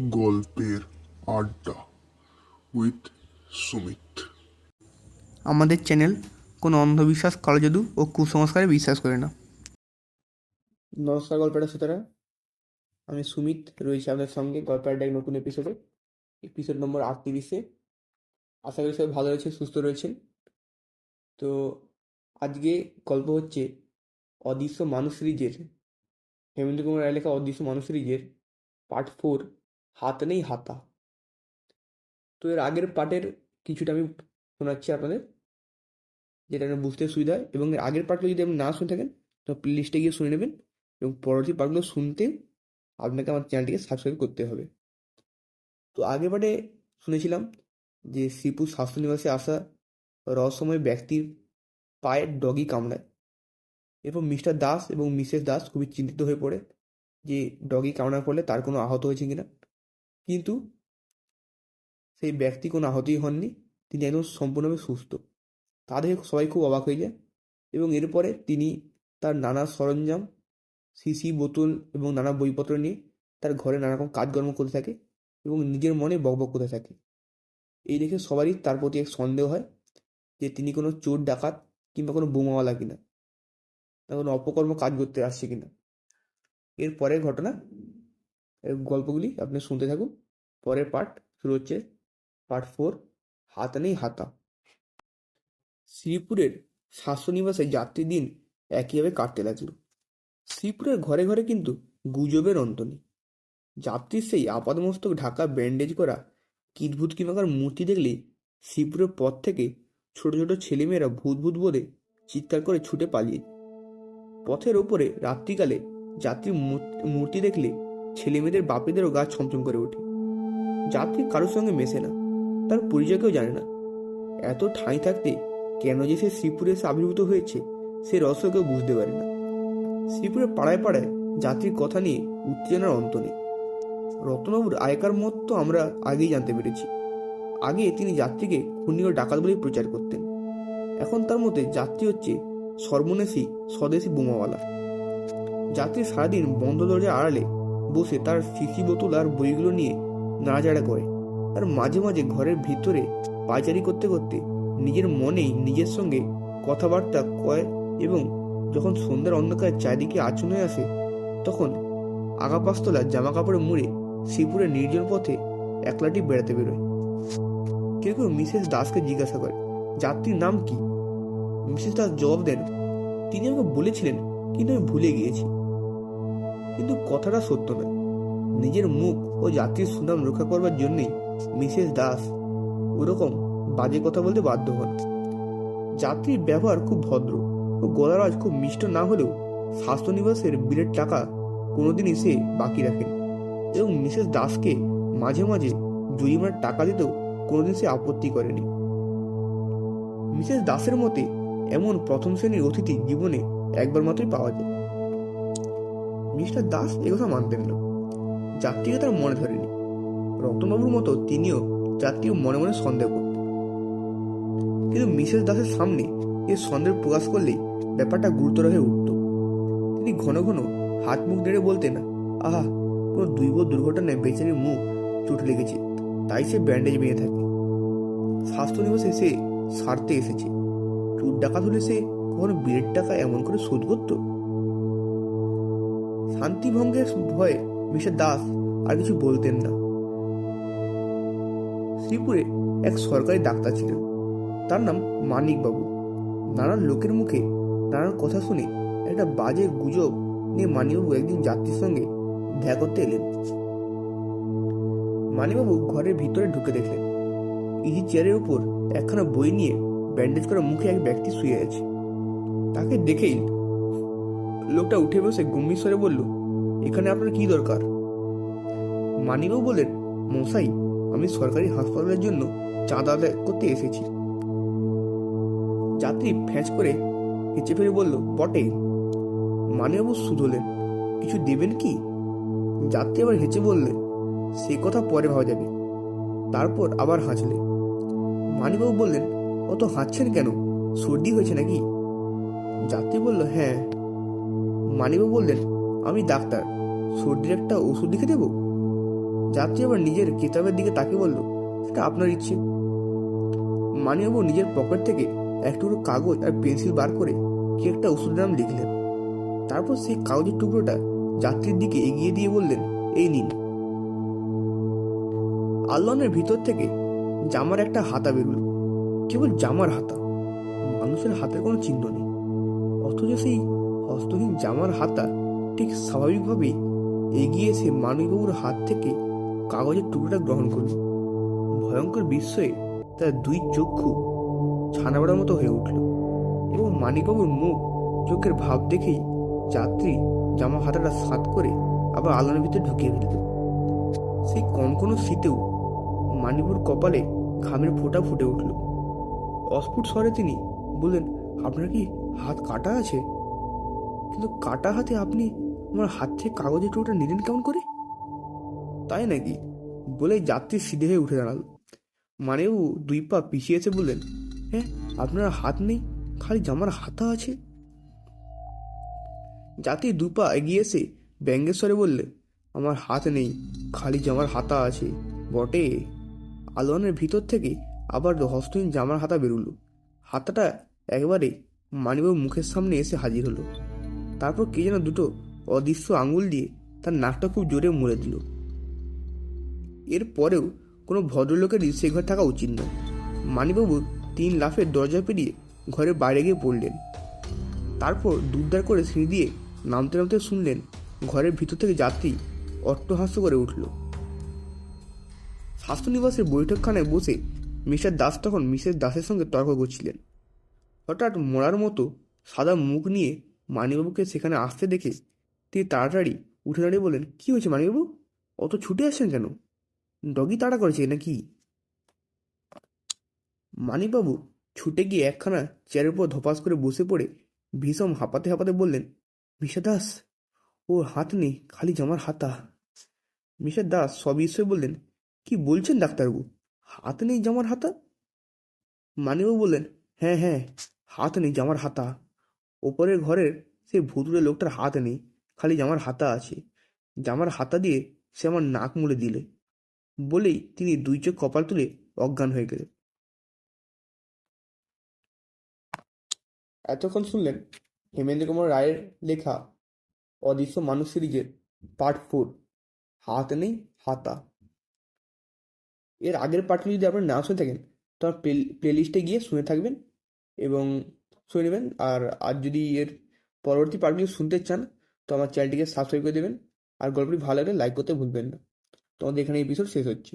গল্পের আড্ডা উইথ সুমিত। আমাদের চ্যানেল কোনো অন্ধবিশ্বাস কালজাদু ও কুসংস্কারে বিশ্বাস করে না। নমস্কার গল্পের শ্রোতারা। আমি সুমিত রয়েছি আপনাদের সঙ্গে গল্পের আড্ডা এক নতুন এপিসোডে এপিসোড নম্বর আটত্রিশে। আশা করি সবাই ভালো রয়েছে সুস্থ রয়েছেন। তো আজকে গল্প হচ্ছে অদৃশ্য মানুষ সিরিজের হেমেন্দ্র কুমার রায় লেখা অদৃশ্য মানুষ সিরিজের পার্ট ফোর হাত নেই, হাতা। তো এর আগের পার্টের কিছুটা আমি শোনাচ্ছি আপনাদের, যেটা আপনার বুঝতে সুবিধা হয়। এবং এর আগের পার্টগুলো যদি আপনি না শুনে থাকেন, তো প্লেলিস্টে গিয়ে শুনে নেবেন এবং পরবর্তী পার্টগুলো শুনতে আপনাকে আমার চ্যানেলটিকে সাবস্ক্রাইব করতে হবে। তো আগের পার্টে শুনেছিলাম যে শ্রীপুর স্বাস্থ্য নিবাসে আসা রহস্যময় ব্যক্তির পায়ের ডগি কামড়ায়। এরপর মিস্টার দাস এবং মিসেস দাস খুবই চিন্তিত হয়ে পড়ে যে ডগি কামড়ার ফলে তার কোনো আহত হয়েছে কিনা। কিন্তু সেই ব্যক্তি কোনো আহতই হননি, তিনি একদম সম্পূর্ণভাবে সুস্থ। তা দেখে সবাই খুব অবাক হয়ে যায় এবং এরপরে তিনি তার নানা সরঞ্জাম সিসি বোতল এবং নানা বইপত্র নিয়ে তার ঘরে নানা রকম কাজকর্ম করতে থাকে এবং নিজের মনে বকবক করতে থাকে। এই দেখে সবারই তার প্রতি এক সন্দেহ হয় যে তিনি কোনো চোর, ডাকাত কিংবা কোনো বোমাওয়ালা কিনা, না কোনো অপকর্ম কাজ করতে আসছে কিনা। এর পরের ঘটনা এর গল্পগুলি আপনি শুনতে থাকুন। পরের পার্ট শুরু হচ্ছে পার্ট ফোর, হাতা নেই হাতা। শ্রীপুরের স্বাস্থ্যনিবাসে যাত্রী দিন একইভাবে কাটতে লাগল। শ্রীপুরের ঘরে ঘরে কিন্তু গুজবের অন্ত নেই। যাত্রীর সেই আপাদমস্তক ঢাকা ব্যান্ডেজ করা কিটভূত কিমাকার মূর্তি দেখলে শ্রীপুরের পথ থেকে ছোট ছোট ছেলেমেয়েরা ভূত ভূত বোধে চিৎকার করে ছুটে পালিয়ে পথের ওপরে রাত্রিকালে যাত্রীর মূর্তি দেখলে ছেলেমেয়েদের বাপেদেরও গা ছমছম করে ওঠে। যাত্রী কারোর সঙ্গে মেশে না, তার পরিচয় কেউ জানে না। এত ঠাঁই থাকতে কেন যে সে শ্রীপুরে এসে আবির্ভূত হয়েছে, সে রহস্য কেউ বুঝতে পারে না। শ্রীপুরে পাড়ায় পাড়ায় যাত্রীর কথা নিয়ে উত্তেজনার অন্ত নেই। রত্নবাবুর আয়কার মত তো আমরা আগেই জানতে পেরেছি। আগে তিনি যাত্রীকে খুনি ও ডাকাত বলেই প্রচার করতেন। এখন তার মতে যাত্রী হচ্ছে সর্বনেশী স্বদেশী বোমাওয়ালা। যাত্রী সারাদিন বন্ধ দরজার আড়ালে বসে তার সিসি বোতল আর বইগুলো নিয়ে নাড়াচাড়া করে। আর মাঝে মাঝে ঘরের ভিতরে পায়চারি করতে করতে নিজের মনেই নিজের সঙ্গে কথাবার্তা কয় এবং যখন সন্ধ্যার অন্ধকার চারিদিকে আচন হয়ে আসে, তখন আগাপাস্তলা জামা কাপড়ে মুড়ে শ্রীপুরের নির্জন পথে একলাটি বেড়াতে বেরোয়। কেউ কেউ মিসেস দাসকে জিজ্ঞাসা করে, যাত্রীর নাম কি? মিসেস দাস জবাব দেন, তিনি আমাকে বলেছিলেন, কিন্তু আমি ভুলে গিয়েছি। কিন্তু কথাটা সত্য নয়। নিজের মুখ ও জাতির সুনাম রক্ষা করবার জন্যই মিসেস দাস ওরকম বাজে কথা বলতে বাধ্য হন। যাত্রীর ব্যবহার খুব ভদ্র ও গলার আওয়াজ খুব মিষ্ট না হলেও স্বাস্থ্যনিবাসের বিলের টাকা কোনোদিনই সে বাকি রাখেন এবং মিসেস দাসকে মাঝে মাঝে জরিমানার টাকা দিতেও কোনোদিন সে আপত্তি করেনি। মিসেস দাসের মতে এমন প্রথম শ্রেণির অতিথি জীবনে একবার মাত্রই পাওয়া যায়। মিস্টার দাস একথা মানতেন না। যাত্রীকে তার মনে ধরেনি। রতনবাবুর মতো তিনিও যাত্রীর মনে মনে সন্দেহ করতেন। কিন্তু মিসেস দাসের সামনে এ সন্দেহ প্রকাশ করলেই ব্যাপারটা গুরুতর হয়ে উঠত। তিনি ঘন ঘন হাত মুখ নেড়ে বলতেন, আহা, কোনো দৈব দুর্ঘটনায় বেচারির মুখ চোট লেগেছে, তাই সে ব্যান্ডেজ বেঁধে থাকে। স্বাস্থ্য দিবসে সে সারতে এসেছে। চোর ডাকাত হলে সে কখনো বিয়ের টাকা এমন করে শোধ করতো? শান্তিভঙ্গের ভয়ে মিস্টার দাস আর কিছু বলতেন না। শ্রীপুরে এক সরকারি ডাক্তার ছিলেন। তার নাম মানিকবাবু। নানান লোকের মুখে নানান কথা শুনে একটা বাজে গুজব নিয়ে মানিকবাবু একদিন যাত্রীর সঙ্গে দেখা করতে এলেন। মানিকবাবু ঘরের ভিতরে ঢুকে দেখলেন। ইজি চেয়ারের উপর একখানা বই নিয়ে ব্যান্ডেজ করা মুখে এক ব্যক্তি শুয়ে আছে। তাকে দেখেই লোকটা উঠে বসে গম্ভীর স্বরে বলল, এখানে আপনার কি দরকার? মানিকবাবু বললেন, মশাই, আমি সরকারি হাসপাতালের জন্য চাঁদা আদায় করতে এসেছি। যাত্রী ফ্যাঁচ করে হেঁচে ফেলে বলল, বটে। মানিকবাবু শুধলেন কিছু দেবেন কি? যাত্রী আবার হেঁচে বললে, সে কথা পরে ভাবা যাবে। তারপর আবার হাসলে মানিকবাবু বললেন, অত হাঁচছেন কেন? সর্দি হয়েছে নাকি? যাত্রী বলল হ্যাঁ। মানিকবাবু বললেন, আমি ডাক্তার, সর্দির একটা ওষুধ লিখে দেবো? যাত্রী আবার নিজের কিতাবের দিকে তাকে বলল, সেটা আপনার ইচ্ছে। মানিবাবু নিজের পকেট থেকে এক টুকরো কাগজ আর পেন্সিল বার করে কি একটা ওষুধের নাম লিখলেন। তারপর সেই কাগজের টুকরোটা যাত্রীর দিকে এগিয়ে দিয়ে বললেন, এই নিন। আল্লনের ভিতর থেকে জামার একটা হাতা বেরুল, কেবল জামার হাতা। মানুষের হাতের কোনো চিহ্ন নেই। অথচ সেই হস্তহীন জামার হাতা ঠিক স্বাভাবিকভাবেই এগিয়ে এসে মানিকবাবুর হাত থেকে কাগজের টুকরোটা গ্রহণ করল। ভয়ঙ্কর বিস্ময়ে তার দুই চক্ষু ছানাবড়ার মতো হয়ে উঠল এবং মানিকবাবুর মুখ চোখের ভাব দেখেই যাত্রী জামা হাতাটা সাত করে আবার আলোর ভিতরে ঢুকিয়ে ফেলল। সেই কনকনো শীতেও মানিকবাবুর কপালে ঘামের ফোঁটা ফুটে উঠল। অস্ফুট স্বরে তিনি বললেন, আপনার কি হাত কাটা আছে? কিন্তু কাটা হাতে আপনি আমার হাত থেকে কাগজের টুকরোটা নিলেন কেমন করে? তাই নাকি? বলে যাত্রী সিধে হয়ে উঠে দাঁড়াল। মানেও দুই পা পিছিয়ে এসে বললেন হ্যাঁ আপনার হাত নেই, খালি জামার হাতা আছে। যাত্রী দু পা এগিয়ে এসে ব্যঙ্গেশ্বরে বললে, আমার হাত নেই, খালি জামার হাতা আছে, বটে। আলোয়ানের ভিতর থেকে আবার হস্তহীন জামার হাতা বেরুলো। হাতাটা একবারে মানিবাবু মুখের সামনে এসে হাজির হলো। তারপর কে যেন দুটো অদৃশ্য আঙুল দিয়ে তার নাকটা খুব জোরে মুড়ে দিল। এর পরেও কোনো ভদ্রলোকেরই সে ঘর থাকা উচিত নয়। মানিবাবু তিন লাফের দরজা পেরিয়ে ঘরের বাইরে গিয়ে পড়লেন। তারপর দুধদার করে সিঁড়ি দিয়ে নামতে নামতে শুনলেন ঘরের ভিতর থেকে যাত্রী অট্টহাস্য করে উঠল। স্বাস্থ্যনিবাসের বৈঠকখানায় বসে মিস্টার দাস তখন মিসেস দাসের সঙ্গে তর্ক করছিলেন। হঠাৎ মরার মতো সাদা মুখ নিয়ে মানিবাবুকে সেখানে আসতে দেখে তিনি তাড়াতাড়ি উঠে দাঁড়িয়ে বললেন, কি হয়েছে মানিবাবু অত ছুটে আসছেন কেন? ডগি তাড়া করেছে নাকি? মানিকবাবু ছুটে গিয়ে একখানা চেয়ারের উপর ধপাস করে বসে পড়ে ভীষণ হাঁপাতে হাঁপাতে বললেন মিশা দাস, ওর হাত নেই, খালি জামার হাতা। মিশা দাস সব বিষয়ে বললেন, কি বলছেন ডাক্তারবাবু? হাত নেই জামার হাতা? মানিবাবু বললেন হ্যাঁ হ্যাঁ হাত নেই জামার হাতা। ওপরের ঘরের সে ভুতুড়ে লোকটার হাত নেই, খালি জামার হাতা আছে। জামার হাতা দিয়ে সে আমার নাক মুড়ে দিলে। বলেই তিনি দুই চোখ কপাল তুলে অজ্ঞান হয়ে গেলেন। এতক্ষণ শুনলেন হেমেন্দ্র কুমার রায়ের লেখা অদৃশ্য মানুষ সিরিজের পার্ট ফোর হাত নেই, হাতা। এর আগের পার্টগুলো যদি আপনারা না শুনে থাকেন তো আমার প্লে লিস্টে গিয়ে শুনে থাকবেন এবং শুনে নেবেন। আর আর যদি এর পরবর্তী পার্টগুলি শুনতে চান, তো আমার চ্যানেলটিকে সাবস্ক্রাইব করে দেবেন। আর গল্পটি ভালো লাগলে লাইক করতে ভুলবেন না। তোমাদের এখানে এপিসোড শেষ হচ্ছে।